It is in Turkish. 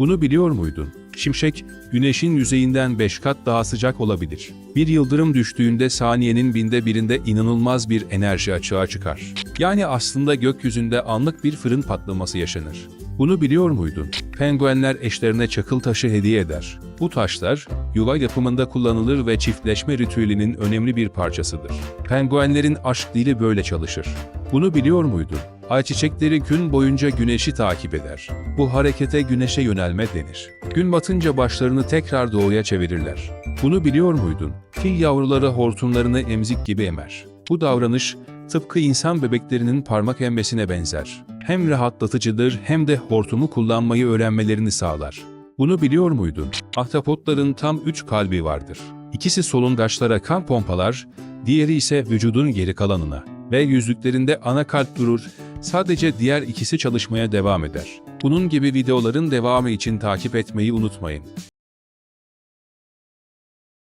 Bunu biliyor muydun? Şimşek, güneşin yüzeyinden 5 kat daha sıcak olabilir. Bir yıldırım düştüğünde saniyenin binde birinde inanılmaz bir enerji açığa çıkar. Yani aslında gökyüzünde anlık bir fırın patlaması yaşanır. Bunu biliyor muydun? Penguenler eşlerine çakıl taşı hediye eder. Bu taşlar, yuva yapımında kullanılır ve çiftleşme ritüelinin önemli bir parçasıdır. Penguenlerin aşk dili böyle çalışır. Bunu biliyor muydun? Ayçiçekleri gün boyunca güneşi takip eder. Bu harekete güneşe yönelme denir. Gün batınca başlarını tekrar doğuya çevirirler. Bunu biliyor muydun? Fil yavruları hortumlarını emzik gibi emer. Bu davranış tıpkı insan bebeklerinin parmak emmesine benzer. Hem rahatlatıcıdır hem de hortumu kullanmayı öğrenmelerini sağlar. Bunu biliyor muydun? Ahtapotların tam 3 kalbi vardır. İkisi solungaçlara kan pompalar, diğeri ise vücudun geri kalanına. Ve yüzlüklerinde ana kalp durur, sadece diğer ikisi çalışmaya devam eder. Bunun gibi videoların devamı için takip etmeyi unutmayın.